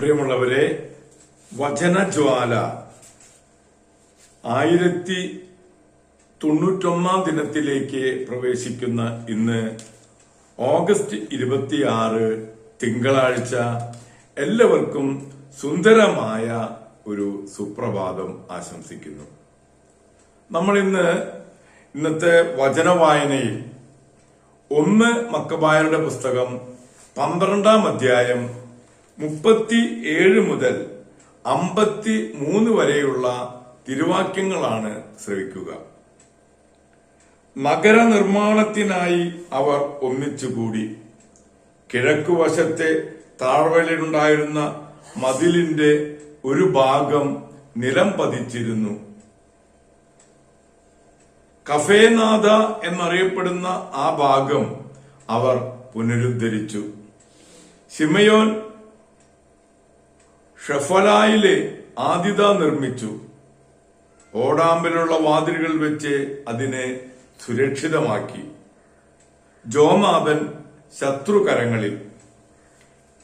പ്രിയമുള്ളവരെ വചനജ്വാല ആയിരത്തി തൊണ്ണൂറ്റൊന്നാം ദിനത്തിലേക്ക് പ്രവേശിക്കുന്ന ഇന്ന് ഓഗസ്റ്റ് ഇരുപത്തിയാറ് തിങ്കളാഴ്ച എല്ലാവർക്കും സുന്ദരമായ ഒരു സുപ്രഭാതം ആശംസിക്കുന്നു. നമ്മൾ ഇന്ന് ഇന്നത്തെ വചനവായനയിൽ ഒന്ന് മക്കബായരുടെ പുസ്തകം പന്ത്രണ്ടാം അധ്യായം മുപ്പത്തി ഏഴ് മുതൽ അമ്പത്തി മൂന്ന് വരെയുള്ള തിരുവാക്യങ്ങളാണ് ശ്രവിക്കുക. നഗരനിർമ്മാണത്തിനായി അവർ ഒന്നിച്ചുകൂടി. കിഴക്കുവശത്തെ താഴ്വരയിലുണ്ടായിരുന്ന മതിലിന്റെ ഒരു ഭാഗം നിലം പതിച്ചിരുന്നു. കഫേനാഥ എന്നറിയപ്പെടുന്ന ആ ഭാഗം അവർ പുനരുദ്ധരിച്ചു. ശിമയോൻ ഷഫലായിലെ ആദിത നിർമ്മിച്ചു. ഓടാമ്പിലുള്ള വാതിലുകൾ വെച്ച് അതിനെ സുരക്ഷിതമാക്കി. ജോമാബൻ ശത്രുകരങ്ങളിൽ.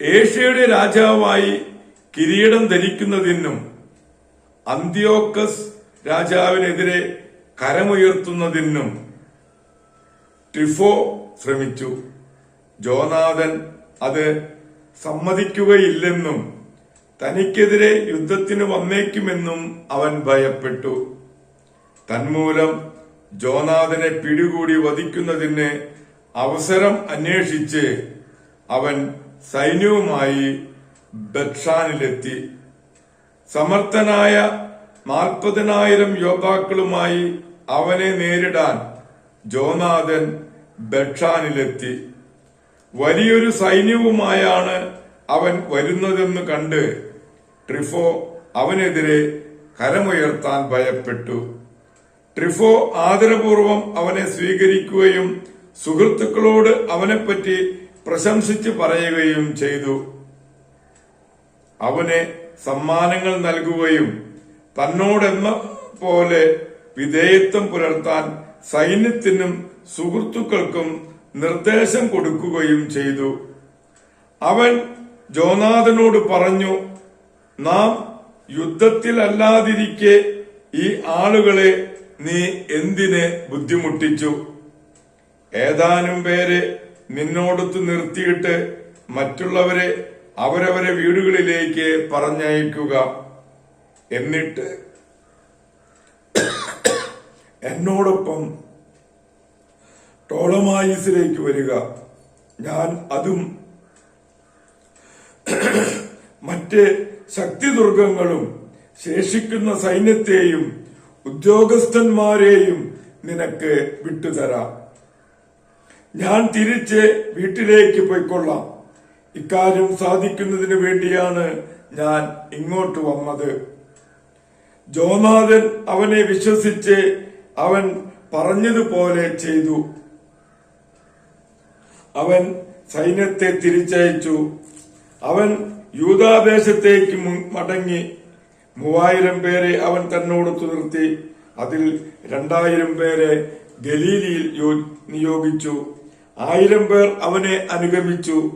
ഏഷ്യയുടെ രാജാവായി കിരീടം ധരിക്കുന്നതിനും അന്ത്യോക്കസ് രാജാവിനെതിരെ കരമുയർത്തുന്നതിനും ട്രിഫോ ശ്രമിച്ചു. ജോനാഥൻ അത് സമ്മതിക്കുകയില്ലെന്നും തനിക്കെതിരെ യുദ്ധത്തിന് വന്നേക്കുമെന്നും അവൻ ഭയപ്പെട്ടു. തന്മൂലം ജോനാഥനെ പിടികൂടി വധിക്കുന്നതിന് അവസരം അന്വേഷിച്ച് അവൻ സൈന്യവുമായി ബക്ഷാനിലെത്തി സമർത്ഥനായ നാൽപ്പതിനായിരം യോദ്ധാക്കളുമായി അവനെ നേരിടാൻ ജോനാഥൻ ബക്ഷാനിലെത്തി വലിയൊരു സൈന്യവുമായാണ് അവൻ വരുന്നതെന്ന് കണ്ട് ട്രിഫോ അവനെതിരെ കരമുയർത്താൻ ഭയപ്പെട്ടു. ട്രിഫോ ആദരപൂർവം അവനെ സ്വീകരിക്കുകയും സുഹൃത്തുക്കളോട് അവനെപ്പറ്റി പ്രശംസിച്ച് പറയുകയും ചെയ്തു. അവനെ സമ്മാനങ്ങൾ നൽകുകയും തന്നോടെന്ന പോലെ വിധേയത്വം പുലർത്താൻ സൈന്യത്തിനും സുഹൃത്തുക്കൾക്കും നിർദ്ദേശം കൊടുക്കുകയും ചെയ്തു. അവൻ ജോനാഥനോട് പറഞ്ഞു നാം യുദ്ധത്തിലല്ലാതിരിക്കെ ഈ ആളുകളെ നീ എന്തിനെ ബുദ്ധിമുട്ടിച്ചു? ഏതാനും പേരെ നിന്നോടൊത്ത് നിർത്തിയിട്ട് മറ്റുള്ളവരെ അവരവരെ വീടുകളിലേക്ക് പറഞ്ഞയക്കുക. എന്നിട്ട് എന്നോടൊപ്പം ടോളമായിസിലേക്ക് വരിക. ഞാൻ അതും മറ്റ് ശക്തിദുർഗങ്ങളും ശേഷിക്കുന്ന സൈന്യത്തെയും ഉദ്യോഗസ്ഥന്മാരെയും നിനക്ക് വിട്ടുതരാം. ഞാൻ തിരിച്ച് വീട്ടിലേക്ക് പോയിക്കൊള്ളാം. ഇക്കാര്യം സാധിക്കുന്നതിന് വേണ്ടിയാണ് ഞാൻ ഇങ്ങോട്ട് വന്നത്. ജോനാഥൻ അവനെ വിശ്വസിച്ച് അവൻ പറഞ്ഞതുപോലെ ചെയ്തു. അവൻ സൈന്യത്തെ തിരിച്ചയച്ചു. അവൻ യൂതാദേശത്തേക്ക് മടങ്ങി. മൂവായിരം പേരെ അവൻ തന്നോടൊത്തു നിർത്തി അതിൽ രണ്ടായിരം പേരെ ഗലീലിയിൽ നിയോഗിച്ചു. ആയിരം പേർ അവനെ അനുഗമിച്ചു.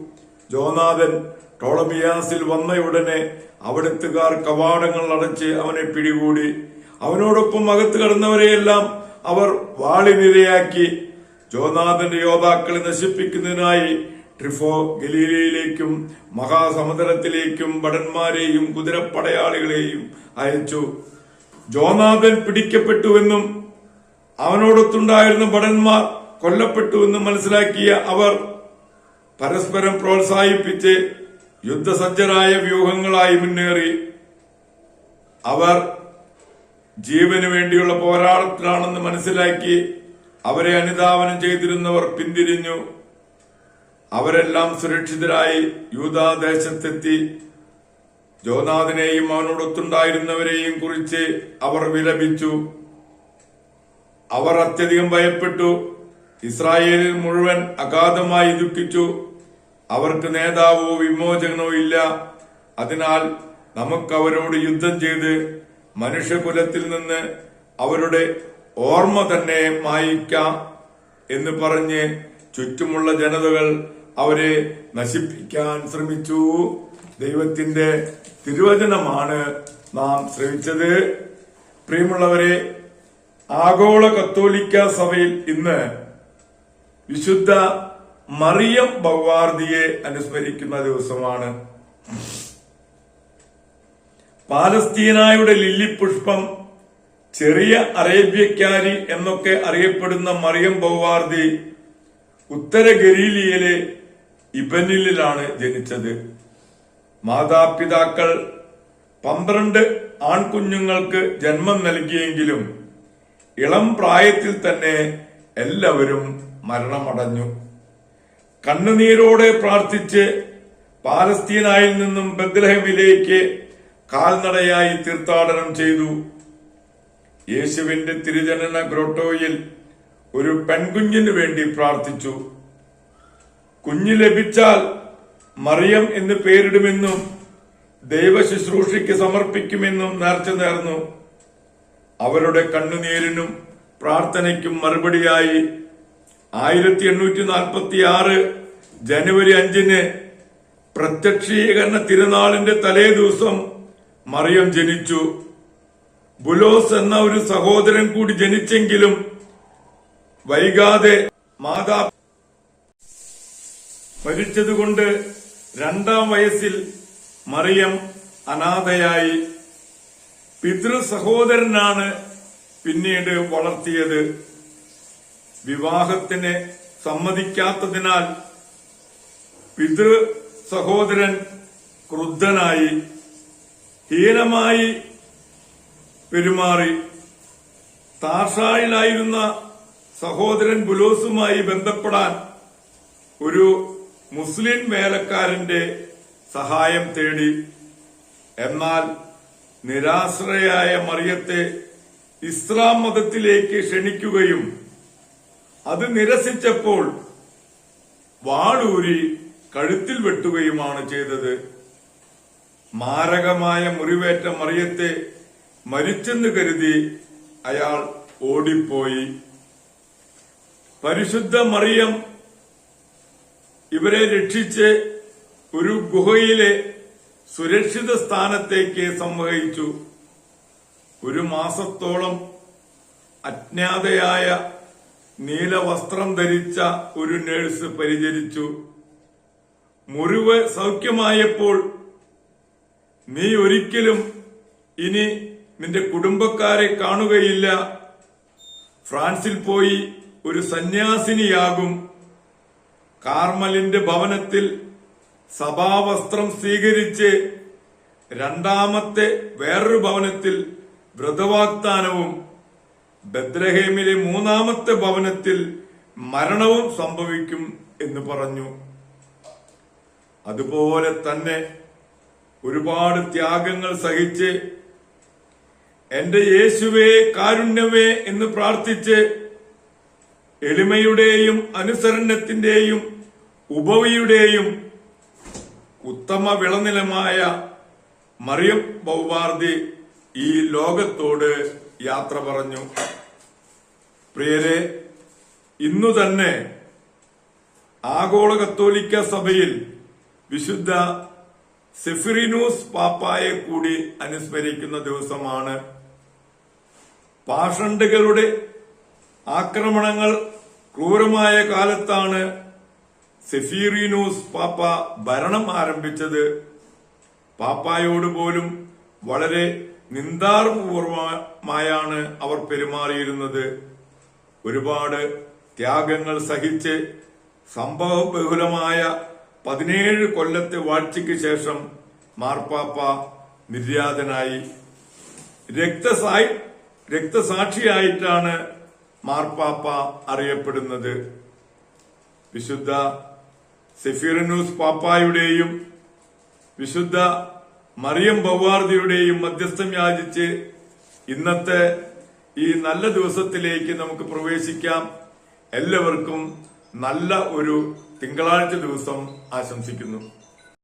ജോനാഥൻ ടോളമിയാസിൽ വന്നയുടനെ അവിടുത്തുകാർ കവാടങ്ങൾ അടച്ച് അവനെ പിടികൂടി. അവനോടൊപ്പം അകത്ത് കടന്നവരെയെല്ലാം അവർ വാളിനിരയാക്കി. ജോനാഥന്റെ യോദ്ധാക്കളെ നശിപ്പിക്കുന്നതിനായി ട്രിഫോ ഗലീലയിലേക്കും മഹാസമുദ്രത്തിലേക്കും ഭടന്മാരെയും കുതിരപ്പടയാളികളെയും അയച്ചു. ജോനാഥൻ പിടിക്കപ്പെട്ടുവെന്നും അവനോടൊത്തുണ്ടായിരുന്ന ഭടന്മാർ കൊല്ലപ്പെട്ടുവെന്നും മനസ്സിലാക്കിയ അവർ പരസ്പരം പ്രോത്സാഹിപ്പിച്ച് യുദ്ധസജ്ജരായ വ്യൂഹങ്ങളായി മുന്നേറി. അവർ ജീവന് വേണ്ടിയുള്ള പോരാട്ടത്തിലാണെന്ന് മനസ്സിലാക്കി അവരെ അനുധാവനം ചെയ്തിരുന്നവർ പിന്തിരിഞ്ഞു. അവരെല്ലാം സുരക്ഷിതരായി യൂതാദേശത്തെത്തി ജോനാഥിനെയും അവനോടൊത്തുണ്ടായിരുന്നവരെയും കുറിച്ച് അവർ വിലപിച്ചു. അവർ അത്യധികം ഭയപ്പെട്ടു. ഇസ്രായേലിൽ മുഴുവൻ അഗാധമായി ദുഃഖിച്ചു. അവർക്ക് നേതാവോ വിമോചകനോ ഇല്ല. അതിനാൽ നമുക്കവരോട് യുദ്ധം ചെയ്ത് മനുഷ്യകുലത്തിൽ നിന്ന് അവരുടെ ഓർമ്മ തന്നെ മായിക്കാം എന്ന് പറഞ്ഞ് ചുറ്റുമുള്ള ജനതകൾ അവരെ നശിപ്പിക്കാൻ ശ്രമിച്ചു. ദൈവത്തിന്റെ തിരുവചനമാണ് നാം ശ്രമിച്ചത് പ്രിയമുള്ളവരെ ആഗോള കത്തോലിക്ക സഭയിൽ ഇന്ന് വിശുദ്ധ മറിയം ഭഗവാർദിയെ അനുസ്മരിക്കുന്ന ദിവസമാണ്. പാലസ്തീനായുടെ ലില്ലിപുഷ്പം ചെറിയ അറേബ്യക്കാരി എന്നൊക്കെ അറിയപ്പെടുന്ന മറിയം ഭഗവാർദി ഉത്തര ഗലീലിയയിലെ ഇബനിലാണ് ജനിച്ചത്. മാതാപിതാക്കൾ പന്ത്രണ്ട് ആൺകുഞ്ഞുങ്ങൾക്ക് ജന്മം നൽകിയെങ്കിലും ഇളം പ്രായത്തിൽ തന്നെ എല്ലാവരും മരണമടഞ്ഞു. കണ്ണുനീരോടെ പ്രാർത്ഥിച്ച് പാലസ്തീനായിൽ നിന്നും ബദ്ലഹമിലേക്ക് കാൽനടയായി തീർത്ഥാടനം ചെയ്തു. യേശുവിന്റെ തിരുജനന ഗ്രോട്ടോയിൽ ഒരു പെൺകുഞ്ഞിനു വേണ്ടി പ്രാർത്ഥിച്ചു. കുഞ്ഞ് ലഭിച്ചാൽ മറിയം എന്ന് പേരിടുമെന്നും ദൈവ ശുശ്രൂഷയ്ക്ക് സമർപ്പിക്കുമെന്നും നേർച്ച നേർന്നു. അവരുടെ കണ്ണുനീരിനും പ്രാർത്ഥനയ്ക്കും മറുപടിയായി ആയിരത്തി എണ്ണൂറ്റി നാൽപ്പത്തി ആറ് ജനുവരി അഞ്ചിന് പ്രത്യക്ഷീകരണ തിരുനാളിന്റെ തലേ ദിവസം മറിയം ജനിച്ചു. ബുലോസ് എന്ന ഒരു സഹോദരൻ കൂടി ജനിച്ചെങ്കിലും വൈകാതെ മാതാ മരിച്ചതുകൊണ്ട് രണ്ടാം വയസ്സിൽ മറിയം അനാഥയായി പിതൃ സഹോദരനാണ് പിന്നീട് വളർത്തിയത്. വിവാഹത്തിന് സമ്മതിക്കാത്തതിനാൽ പിതൃ സഹോദരൻ ക്രുദ്ധനായി ഹീനമായി പെരുമാറി. താർഷായിലായിരുന്ന സഹോദരൻ ബുലോസുമായി ബന്ധപ്പെടാൻ ഒരു മുസ്ലിം വേലക്കാരന്റെ സഹായം തേടി എന്നാൽ നിരാശ്രയായ മറിയത്തെ ഇസ്ലാം മതത്തിലേക്ക് ക്ഷണിക്കുകയും അത് നിരസിച്ചപ്പോൾ വാളൂരി കഴുത്തിൽ വെട്ടുകയുമാണ് ചെയ്തത്. മാരകമായ മുറിവേറ്റ മറിയത്തെ മരിച്ചെന്ന് കരുതി അയാൾ ഓടിപ്പോയി. പരിശുദ്ധ മറിയം ഇവരെ രക്ഷിച്ച് ഒരു ഗുഹയിലെ സുരക്ഷിത സ്ഥാനത്തേക്ക് സംവഹിച്ചു. ഒരു മാസത്തോളം അജ്ഞാതയായ നീലവസ്ത്രം ധരിച്ച ഒരു നേഴ്സ് പരിചരിച്ചു. മുറിവ് സൗഖ്യമായപ്പോൾ നീ ഒരിക്കലും ഇനി നിന്റെ കുടുംബക്കാരെ കാണുകയില്ല. ഫ്രാൻസിൽ പോയി ഒരു സന്യാസിനിയാകും. കാർമലിന്റെ ഭവനത്തിൽ സഭാവസ്ത്രം സ്വീകരിച്ച് രണ്ടാമത്തെ വേറൊരു ഭവനത്തിൽ വ്രതവാഗ്ദാനവും ബദ്രഹേമിലെ മൂന്നാമത്തെ ഭവനത്തിൽ മരണവും സംഭവിക്കും എന്ന് പറഞ്ഞു. അതുപോലെ തന്നെ ഒരുപാട് ത്യാഗങ്ങൾ സഹിച്ച് എന്റെ യേശുവേ കാരുണ്യമേ എന്ന് പ്രാർത്ഥിച്ച് എളിമയുടെയും അനുസരണത്തിന്റെയും ഉപവിയുടെയും ഉത്തമ വിളനിലമായ മറിയം ബൗവാർദി ഈ ലോകത്തോട് യാത്ര പറഞ്ഞു. പ്രിയരെ ഇന്നു തന്നെ ആഗോള കത്തോലിക്ക സഭയിൽ വിശുദ്ധ സെഫിറിനൂസ് പാപ്പായെ കൂടി അനുസ്മരിക്കുന്ന ദിവസമാണ്. പാഷണ്ടുകളുടെ ആക്രമണങ്ങൾ ക്രൂരമായ കാലത്താണ് സെഫീറിനൂസ് പാപ്പ ഭരണം ആരംഭിച്ചത്. പാപ്പായോട് പോലും വളരെ നിന്ദാർപൂർവമായാണ് അവർ പെരുമാറിയിരുന്നത്. ഒരുപാട് ത്യാഗങ്ങൾ സഹിച്ച് സംഭവബഹുലമായ പതിനേഴ് കൊല്ലത്തെ വാഴ്ചയ്ക്ക് ശേഷം മാർപ്പാപ്പ നിര്യാതനായി. രക്തസായി രക്തസാക്ഷിയായിട്ടാണ് മാർപ്പാപ്പ അറിയപ്പെടുന്നത് വിശുദ്ധ സെഫിറനൂസ് പാപ്പായുടെയും വിശുദ്ധ മറിയം ബവാർദിയുടെയും മധ്യസ്ഥം യാചിച്ച് ഇന്നത്തെ ഈ നല്ല ദിവസത്തിലേക്ക് നമുക്ക് പ്രവേശിക്കാം. എല്ലാവർക്കും നല്ല ഒരു തിങ്കളാഴ്ച ദിവസം ആശംസിക്കുന്നു.